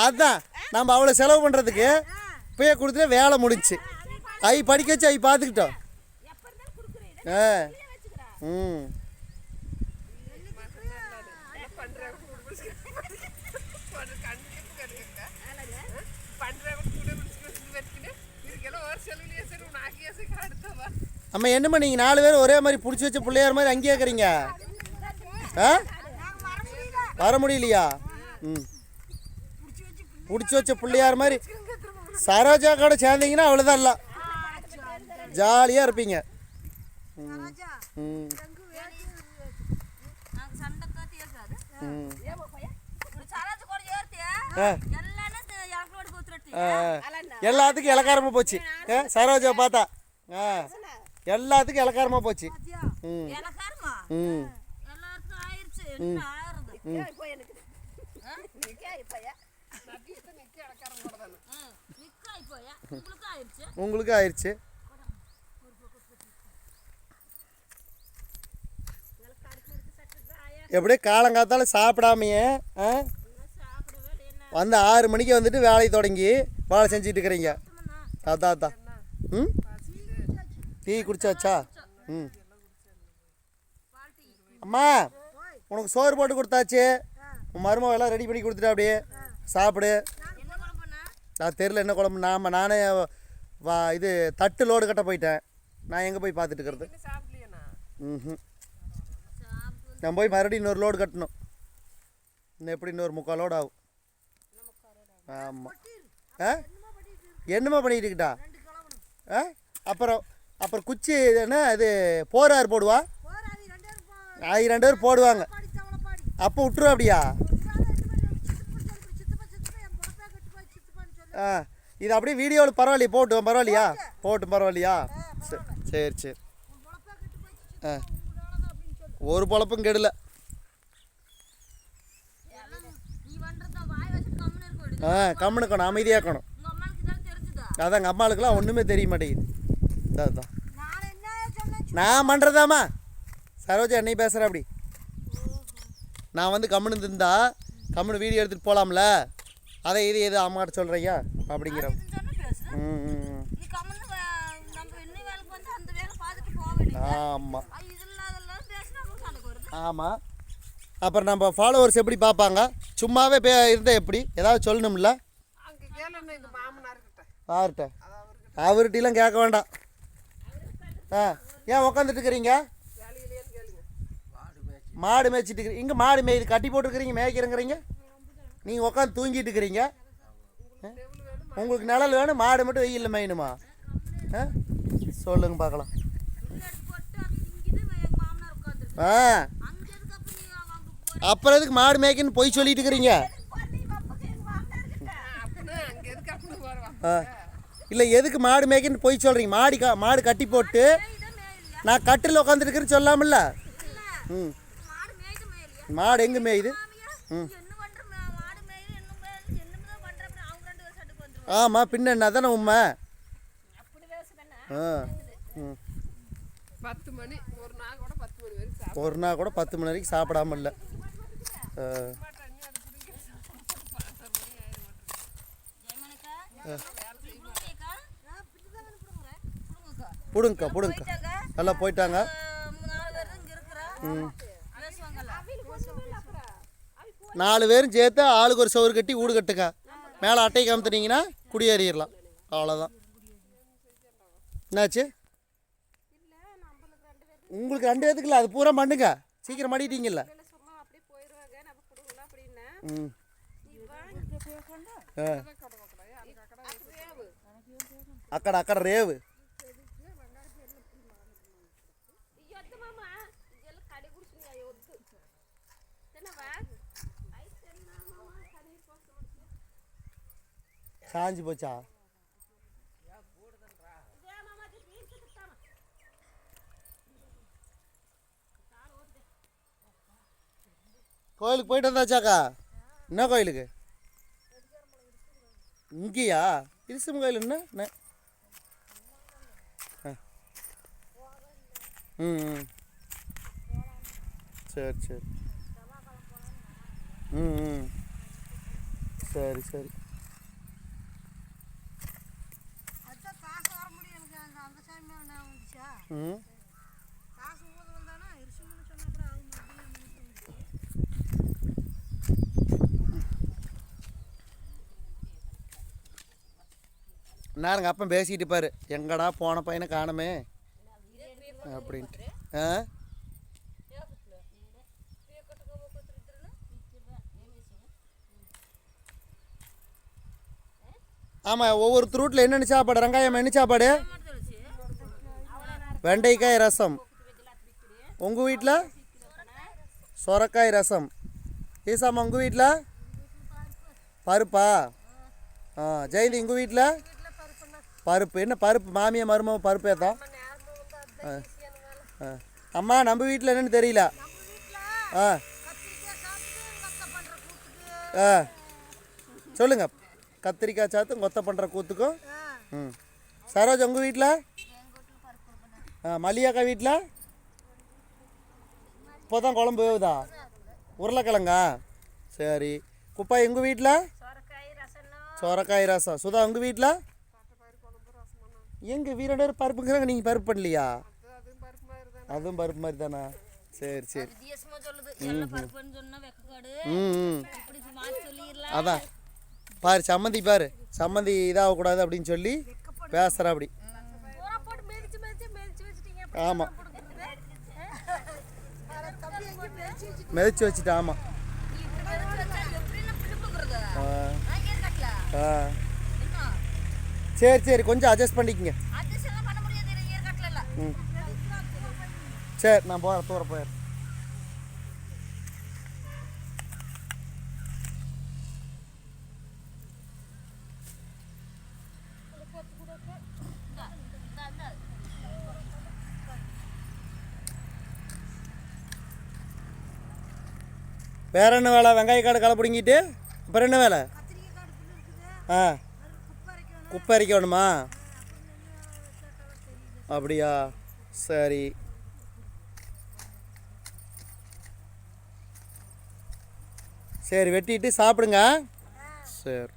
அதான். நம்ம அவ்வளோ செலவு பண்ணுறதுக்கு இப்பயே கொடுத்துட்டு வேலை முடிஞ்சுச்சு ஐ படிக்க வச்சு ஐ பார்த்துக்கிட்டோம் ஆ. ம். அம்மா என்னம்மா நீங்கள் நாலு பேர் ஒரே மாதிரி பிடிச்சி வச்ச பிள்ளையார் மாதிரி அங்கேயே இருக்கிறீங்க? ஆ? வர முடியலையா? ம். பிடிச்சி வச்ச பிள்ளையார் மாதிரி. சரோஜா கூட சேர்ந்தீங்கன்னா அவ்வளோதான் இல்லை ஜாலியாக இருப்பீங்க. ம். எல்லாத்துக்கும் இலக்காரமாக போச்சு. சரோஜா பார்த்தா. ஆ. எல்லாத்துக்கும் இலக்காரமாக போச்சு. ம். ம். ம். உங்களுக்கு ஆயிடுச்சு எப்படியே காலங்காத்தால சாப்பிடாமையே ஆ? வந்து ஆறு மணிக்கு வந்துட்டு வேலையை தொடங்கி வேலை செஞ்சுட்டு இருக்கிறீங்க. அதான் அதான். ம்? டீ குடிச்சாச்சா? ம். அம்மா உனக்கு சோறு போட்டு கொடுத்தாச்சு. உன் மருமகெல்லாம் ரெடி பண்ணி கொடுத்துட்டா அப்படியே. சாப்பிடு. நான் தெரில என்ன குழம்பு. நாம நானே வா இது தட்டு லோடு கட்ட போயிட்டேன். நான் எங்கே போய் பார்த்துட்டு இருக்கிறது? ம் நான் போய் மறுபடியும் இன்னொரு லோடு கட்டணும். இன்னும் எப்படி இன்னொரு முக்கால் லோடு ஆகும்? ஆமாம் ஆ? என்னம்மா பண்ணிட்டு இருக்கட்டா? ஆ? அப்புறம் அப்புறம் குச்சி என்ன? இது போரார் போடுவா? ரெண்டு பேர் போடுவாங்க. அப்போ விட்டுருவா அப்படியா? இது அப்படியே வீடியோவில் பரவாயில்லையா போட்டும் பரவாயில்லையா? போட்டும் பரவாயில்லையா? சரி சரி சரி. ஆ ஒரு பொழப்பும் கெடல. ஆ கம்முனுக்கணும் அமைதியாக இருக்கணும் அம்மாவுக்கு அதான் எங்கள் அம்மாளுக்கெல்லாம் ஒன்றுமே தெரிய மாட்டேங்குது. அதுதான் நான் பண்ணுறதாம்மா சரோஜா என்னை பேசுகிறேன் அப்படி. நான் வந்து கம்முன்னு இருந்தா கம்முன்னு வீடியோ எடுத்துகிட்டு போகலாம்ல அதை இது எது அம்மாட்ட சொல்கிறீங்க அப்படிங்கிற இதுன்னு சொன்னா பேசு ம் ம், ஆமாம் ஆமாம் அப்புறம் நம்ம ஃபாலோவர்ஸ் எப்படி பார்ப்பாங்க? சும்மாவே பே இருந்தால் எப்படி? ஏதாவது சொல்லணும்ல? யார்கிட்ட? அவர்கிட்டலாம் கேட்க வேண்டாம். ஆ ஏன் உக்காந்துட்டு இருக்கிறீங்க மாடு மேய்ச்சிட்டு இங்கே மாடு மேய்து கட்டி போட்டுருக்கிறீங்க மேய்க்கிறங்கிறீங்க? நீங்கள் உட்காந்து தூங்கிட்டு இருக்கிறீங்க? ஆ? உங்களுக்கு நிழல் வேணும் மாடு மட்டும் வெயில் மெயினுமா ஆ? சொல்லுங்க பார்க்கலாம். ஆ. அப்புறம் எதுக்கு மாடு மேய்க்குன்னு பொய் சொல்லிட்டு இருக்கிறீங்க? ஆ. இல்லை எதுக்கு மாடு மேய்க்குன்னு பொய் சொல்கிறீங்க மாடி கா மாடு கட்டி போட்டு நான் கட்டில் உட்காந்துருக்கிறேன்னு சொல்லாமல்ல? இல்லை ம். மாடு எங்கே மேயுது? ம். ஆமாம் பின்ன என்ன தானே உண்மை ஆ. ம். பத்து மணி ஒரு நாள் கூட பத்து மணி வரைக்கும் ஒரு நாள் கூட பத்து மணி வரைக்கும் சாப்பிடாம இல்லை. புடுங்கக்கா புடுங்கக்கா. புடுங்கக்கா போயிட்டாங்க. போயிட்டாங்க நாலு பேரும் சேர்த்து ஆளுக்கு ஒரு சோறு கட்டி வீடு கட்டுங்க மேலே அட்டை காமித்துனீங்கன்னா குடியேறிடலாம் அவ்வளோதான் என்னாச்சு உங்களுக்கு ரெண்டு பேத்துக்குல அது பூரா பண்ணுங்க சீக்கிரம் மாட்டிட்டீங்கல்ல சும்மா அப்படியே போயிடுவாங்க நம்ம கொடுக்கலாம் அப்படின்னு ம் ஆ అక్కడ అక్కడ రేవు காஞ்சி போச்சா? கோயிலுக்கு போயிட்டு வந்தாச்சாக்கா? என்ன கோயிலுக்கு? இங்கேயா? இரிசம் கோயில் என்ன? ம் சரி சரி. ம். சரி சரி. நாருங்க அப்பன் பேசிக்கிட்டு பாரு. எங்கடா போன பையனை காணமே? அப்படின்ட்டு. ஆ? ஆமாம் ஒவ்வொரு ரூட்டில் என்னென்ன சாப்பாடு? ரங்காயம் என்ன சாப்பாடு? வெண்டைக்காய் ரசம். உங்கள் வீட்டில் சொரக்காய் ரசம். ஈசாமா உங்கள் வீட்டில் பருப்பா? ஆ ஜெயந்தி உங்கள் வீட்டில் பருப்பு. என்ன பருப்பு? மாமியை மருமக பருப்பே தான் ஆ ஆ. அம்மா நம்ம வீட்டில் என்னென்னு தெரியல. ஆ. ஆ. சொல்லுங்க. கத்திரிக்காய் சாத்து கொத்த பண்ணுற கூத்துக்கும். ம். சரோஜ் உங்கள் வீட்டில் மல்லிகாக்கா வீட்டில்? இப்போ தான் குழம்பு வேவுதா? உருளைக்கிழங்கா? சரி. குப்பா எங்கள் வீட்டில்? சொரக்காய் ரசம். சுதா உங்கள் வீட்டில்? எங்கள் வீரடர் பருப்புங்கிறாங்க நீங்கள் பருப்பு பண்ணலையா? அதுவும் பருப்பு மாதிரி தான்? சரி சரி. ம் அதான். பாரு சம்மந்தி பாரு. சம்மந்தி இதாகக்கூடாது அப்படின்னு சொல்லி பேசுகிறா அப்படி பூரா போட்டு மிதிச்சு மிதிச்சு மிதிச்சு வச்சுட்டீங்க ஆமாம் மிதச்சி வச்சுட்டு ஆமாம் ஆ சரி சரி கொஞ்சம் அட்ஜஸ்ட் பண்ணிக்கங்க ம் சரி நான் போகிறேன் தூர போயிடுறேன் வேற என்ன வேலை? வெங்காய காடு களை பிடுங்கிட்டு அப்புறம் என்ன வேலை? ஆ. குப்பை அரைக்க குப்பை அரைக்கணுமா அப்படியா? சரி. சரி வெட்டிட்டு சாப்பிடுங்க. சரி.